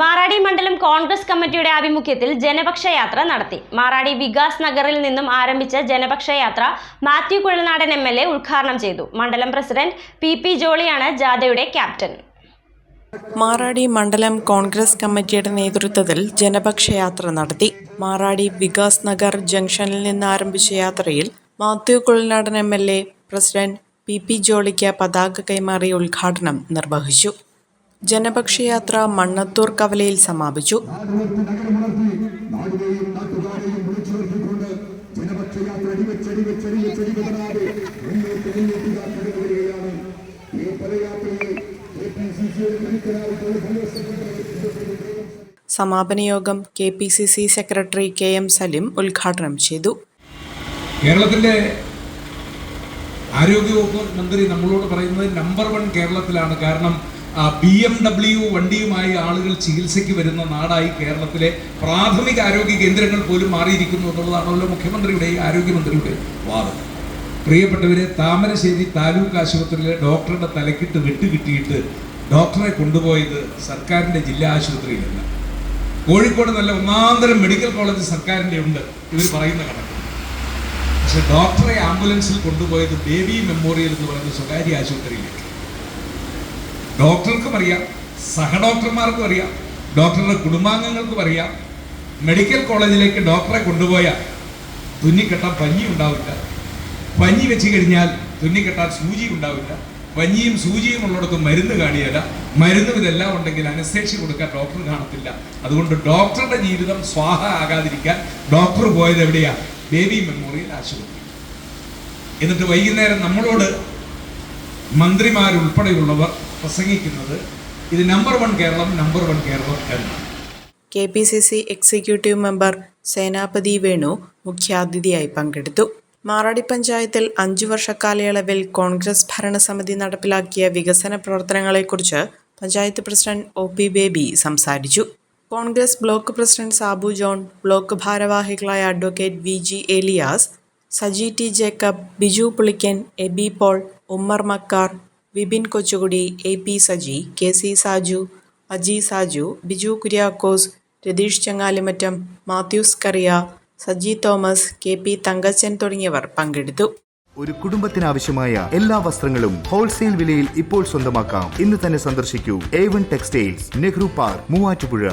മാറാടി മണ്ഡലം കോൺഗ്രസ് കമ്മിറ്റിയുടെ ആഭിമുഖ്യത്തിൽ ജനപക്ഷ യാത്ര നടത്തി. മാറാടി വികാസ് നഗറിൽ നിന്നും ആരംഭിച്ച ജനപക്ഷ യാത്ര Mathew Kuzhalnadan M L A ഉദ്ഘാടനം ചെയ്തു. മണ്ഡലം പ്രസിഡന്റ് പി പി ജോളിയാണ് ജാഥയുടെ ക്യാപ്റ്റൻ. മാറാടി മണ്ഡലം കോൺഗ്രസ് കമ്മിറ്റിയുടെ നേതൃത്വത്തിൽ ജനപക്ഷയാത്ര നടത്തി. മാറാടി വികാസ് നഗർ ജംഗ്ഷനിൽ നിന്ന് ആരംഭിച്ച യാത്രയിൽ Mathew Kuzhalnadan M L A president P P ജോളിക്ക് പതാക കൈമാറി ഉദ്ഘാടനം നിർവഹിച്ചു. ജനപക്ഷയാത്ര മണ്ണത്തൂർ കവലയിൽ സമാപിച്ചു. സമാപന യോഗം K P C C secretary K M Salim ഉദ്ഘാടനം ചെയ്തു. കേരളത്തിലെ ആരോഗ്യവകുപ്പ് മന്ത്രി നമ്മളോട് പറയുന്നത് നമ്പർ വൺ കേരളത്തിലാണ്. കാരണം ബി എം ഡബ്ല്യു വണ്ടിയുമായി ആളുകൾ ചികിത്സയ്ക്ക് വരുന്ന നാടായി കേരളത്തിലെ പ്രാഥമിക ആരോഗ്യ കേന്ദ്രങ്ങൾ പോലും മാറിയിരിക്കുന്നു എന്നുള്ളതാണല്ലോ മുഖ്യമന്ത്രിയുടെ ആരോഗ്യമന്ത്രിയുടെ വാദം. പ്രിയപ്പെട്ടവരെ താമരശ്ശേരി താലൂക്ക് ആശുപത്രിയിലെ ഡോക്ടറുടെ തലക്കിട്ട് വെട്ടുകിട്ടിയിട്ട് ഡോക്ടറെ കൊണ്ടുപോയത് സർക്കാരിന്റെ ജില്ലാ ആശുപത്രിയിലല്ല. കോഴിക്കോട് നല്ല ഒന്നാന്തരം മെഡിക്കൽ കോളേജ് സർക്കാരിന്റെ ഉണ്ട് ഇവർ പറയുന്ന കണക്ക്. പക്ഷെ ഡോക്ടറെ ആംബുലൻസിൽ കൊണ്ടുപോയത് ബേബി മെമ്മോറിയൽ എന്ന് പറയുന്ന സ്വകാര്യ ആശുപത്രിയിലേക്ക്. ഡോക്ടർക്കും അറിയാം സഹഡോക്ടർമാർക്കും അറിയാം ഡോക്ടറുടെ കുടുംബാംഗങ്ങൾക്കും അറിയാം. മെഡിക്കൽ കോളേജിലേക്ക് ഡോക്ടറെ കൊണ്ടുപോയാൽ തുന്നിക്കെട്ടാൻ പഞ്ഞി ഉണ്ടാവില്ല. പഞ്ഞി വെച്ച് കഴിഞ്ഞാൽ തുന്നിക്കെട്ടാൻ സൂചി ഉണ്ടാവില്ല. പഞ്ഞിയും സൂചിയും ഉള്ളിടത്ത് മരുന്ന് കാണിയല്ല. മരുന്നും ഇതെല്ലാം ഉണ്ടെങ്കിൽ അനുസരിച്ച് കൊടുക്കാൻ ഡോക്ടർ കാണത്തില്ല. അതുകൊണ്ട് ഡോക്ടറുടെ ജീവിതം സ്വാഹ ആകാതിരിക്കാൻ ഡോക്ടർ പോയത് എവിടെയാ? ബേബി മെമ്മോറിയൽ ആശുപത്രി. എന്നിട്ട് വൈകുന്നേരം നമ്മളോട് മന്ത്രിമാരുൾപ്പെടെയുള്ളവർ പ്രസംഗിക്കുന്നത് ഇത് number one Keralam number one Keralam എന്നാണ്. K P C C executive member Senapathi Venu മുഖ്യാതിഥിയായി പങ്കെടുത്തു. മാറാടി പഞ്ചായത്തിൽ അഞ്ചു വർഷ കാലയളവിൽ കോൺഗ്രസ് ഭരണസമിതി നടപ്പിലാക്കിയ വികസന പ്രവർത്തനങ്ങളെക്കുറിച്ച് panchayat president O P Baby സംസാരിച്ചു. Congress block president Sabu John block ഭാരവാഹികളായ advocate V G Elias Saji T Jacob Biju Pulikkan Eby Paul Ummer Makkar Vipin Kochukudy A P Saji K C Saju Aji Saju Biju Kuriakose Ratheesh Changalimattam Mathews Kariya Saji Thomas K P Thankachan തുടങ്ങിയവർ പങ്കെടുത്തു. ഒരു കുടുംബത്തിനാവശ്യമായ എല്ലാ വസ്ത്രങ്ങളും wholesale വിലയിൽ ഇപ്പോൾ സ്വന്തമാക്കാം. ഇന്ന് തന്നെ സന്ദർശിക്കൂ. A one textiles Nehru park Muvattupuzha.